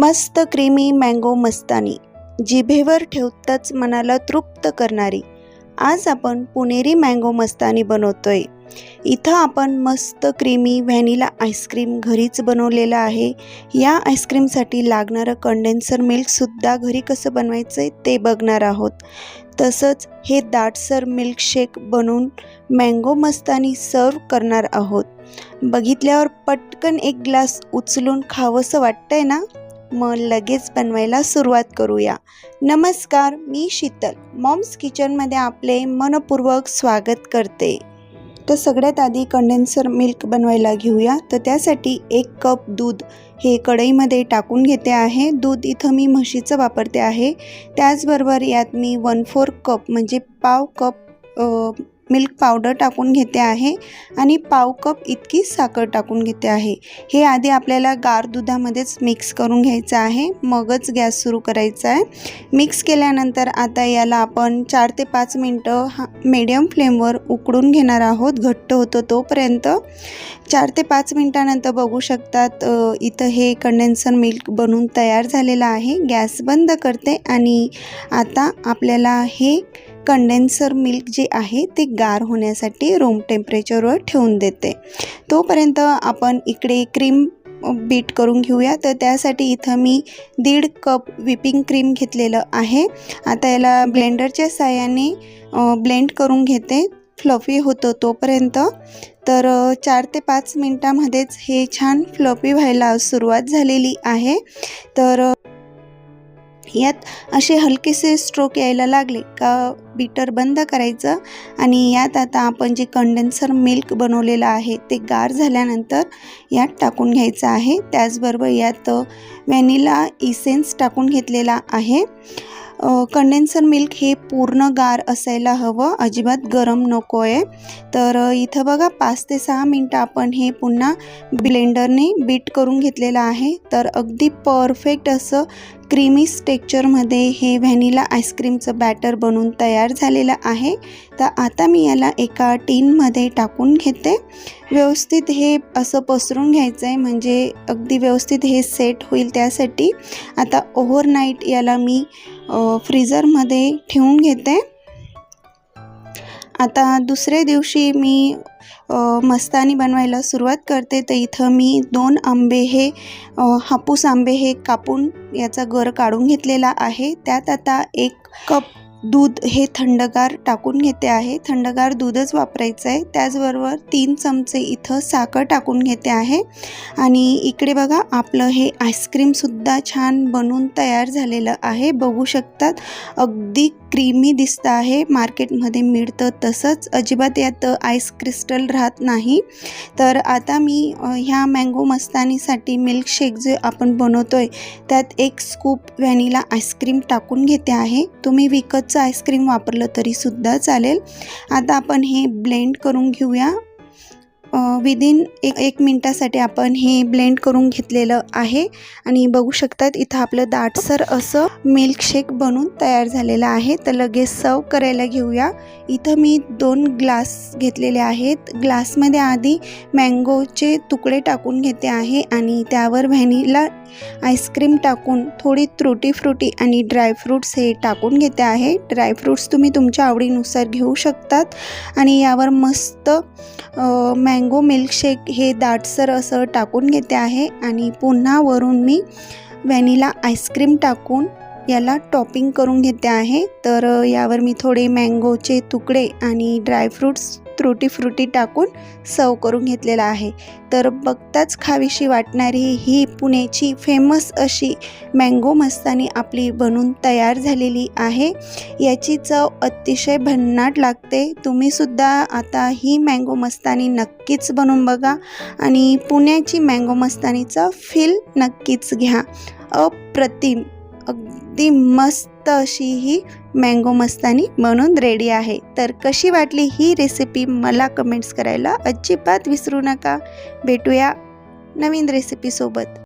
मस्त creamy mango मस्तानी. जिभेवर ठेवताच मनाला तृप्त करणारी. आज आपण पुणेरी मँगो मस्तानी बनवतोय. इथं आपण मस्त क्रीमी व्हॅनिला आईस्क्रीम घरीच बनवलेलं आहे. या आईस्क्रीमसाठी लागणारं कंडेन्सर मिल्कसुद्धा घरी कसं बनवायचं आहे ते बघणार आहोत. तसंच हे दाटसर मिल्कशेक बनवून मँगो मस्तानी सर्व करणार आहोत. बघितल्यावर पटकन एक ग्लास उचलून खावंसं वाटतंय ना? मग लगेच बनवायला सुरुवात करूया. नमस्कार मी शीतल. मॉम्स किचनमध्ये आपले मनपूर्वक स्वागत करते. तर सगळ्यात आधी कंडेन्सर मिल्क बनवायला घेऊया. तर त्यासाठी एक कप दूध हे कढईमध्ये टाकून घेते आहे. दूध इथं मी म्हशीचं वापरते आहे. त्याचबरोबर यात मी वन फोर कप म्हणजे पाव कप मिल्क पावडर टाकून घेते आहे आणि पाव कप इतकी साखर टाकून घेते आहे. हे आधी आपल्याला गार दुधामध्येच मिक्स करून घ्यायचं आहे. मगच गॅस सुरू करायचा आहे. मिक्स केल्यानंतर आता याला आपण चार ते पाच मिनटं हा मीडियम फ्लेमवर उकडून घेणार आहोत. घट्ट होतो तोपर्यंत. चार ते पाच मिनटानंतर बघू शकतात इथं हे कंडेन्सर मिल्क बनून तयार झालेलं आहे. गॅस बंद करते आणि आता आपल्याला हे कंडेन्सर मिल्क जे आहे ते गार होण्यासाठी रूम टेम्परेचरवर ठेवून देते. तोपर्यंत आपण इकडे क्रीम बीट करून घेऊया. तर त्यासाठी इथं मी दीड कप व्हिपिंग क्रीम घेतलेलं आहे. आता याला ब्लेंडरच्या साह्याने ब्लेंड करून घेते. फ्लफी होतं तोपर्यंत. तर चार ते पाच मिनटामध्येच हे छान फ्लफी व्हायला सुरुवात झालेली आहे. तर यात असे हलकेसे स्ट्रोक यायला लागले का बीटर बंद करायचं? आणि यात आता आपण जे कंडेन्सर मिल्क बनवलेलं आहे ते गार झाल्यानंतर यात टाकून घ्यायचं आहे. त्याचबरोबर यात व्हॅनिला इसेन्स टाकून घेतलेला आहे. कंडेन्सर मिल्क हे पूर्ण गार असायला हवं. अजिबात गरम नको आहे तर इथं बघा पाच ते सहा मिनटं आपण हे पुन्हा ब्लेंडरने बीट करून घेतलेलं आहे. तर अगदी परफेक्ट असं क्रीमी टेक्चरमध्ये हे व्हॅनिला आईस्क्रीमचं बॅटर बनून तयार झालेलं आहे. तर आता मी याला एका टीनमध्ये टाकून घेते. व्यवस्थित हे असं पसरून घ्यायचं आहे म्हणजे अगदी व्यवस्थित हे सेट होईल त्यासाठी. आता ओव्हरनाईट याला मी फ्रीजरमध्ये फ्रीझरमध्ये ठेवून घेते. आता दुसऱ्या दिवशी मी मस्तानी बनवायला सुरुवात करते. तर इथं मी दोन आंबे हे हापूस आंबे हे कापून याचा गर काढून घेतलेला आहे. त्यात आता एक कप दूध हे थंडगार टाकून घेते आहे. थंडगार दूधच वापरायचं आहे. त्याचबरोबर तीन चमचे इथं साखर टाकून घेते आहे. आणि इकडे बघा आपलं हे आईस्क्रीमसुद्धा छान बनून तयार झालेलं आहे. बघू शकतात अगदी क्रीमी दिसतं आहे. मार्केटमध्ये मिळतं तसंच. अजिबात यात आईस क्रिस्टल राहत नाही. तर आता मी ह्या मँगो मस्तानीसाठी मिल्कशेक जे आपण बनवतो आहे त्यात एक स्कूप व्हॅनिला आईस्क्रीम टाकून घेते आहे. तुम्ही विकतचं आईस्क्रीम वापरलं तरीसुद्धा चालेल. आता आपण हे ब्लेंड करून घेऊया. विदिन एक एक मिनटासाठी आपण हे ब्लेंड करून घेतलेलं आहे. आणि बघू शकतात इथं आपलं दाटसर असं मिल्कशेक बनून तयार झालेलं आहे. तर लगेच सर्व करायला घेऊया. इथं मी दोन ग्लास घेतलेले आहेत. ग्लासमध्ये आधी मँगोचे तुकडे टाकून घेते आहे. आणि त्यावर व्हॅनिला आईस्क्रीम टाकून थोडी त्रुटी फ्रुटी आणि ड्रायफ्रूट्स हे टाकून घेते आहे. ड्रायफ्रूट्स तुम्ही तुमच्या आवडीनुसार घेऊ शकतात. आणि यावर मस्त मँग मिल्कशेक हे दाटसर असं टाकून घेते आहे आणि पुन्हा वरून मी व्हॅनिला आईस्क्रीम टाकून याला टॉपिंग करून घेते आहे. तर यावर मी थोडे मँगोचे तुकडे आणि ड्रायफ्रूट्स त्रुटी फ्रुटी टाकून सर्व करून घेतलेला आहे. तर बघताच खावीशी वाटणारी ही पुण्याची फेमस अशी मँगो मस्तानी आपली बनून तयार झालेली आहे. याची चव अतिशय भन्नाट लागते. तुम्हीसुद्धा आता ही मँगो मस्तानी नक्कीच बनवून बघा आणि पुण्याची मँगो मस्तानीचा फील नक्कीच घ्या. अप्रतिम अगदी मस्त अशी ही मँगो मस्तानी बनून रेडी आहे. तर कशी वाटली ही रेसिपी मला कमेंट्स करायला अजिबात विसरू नका. भेटूया नवीन रेसिपीसोबत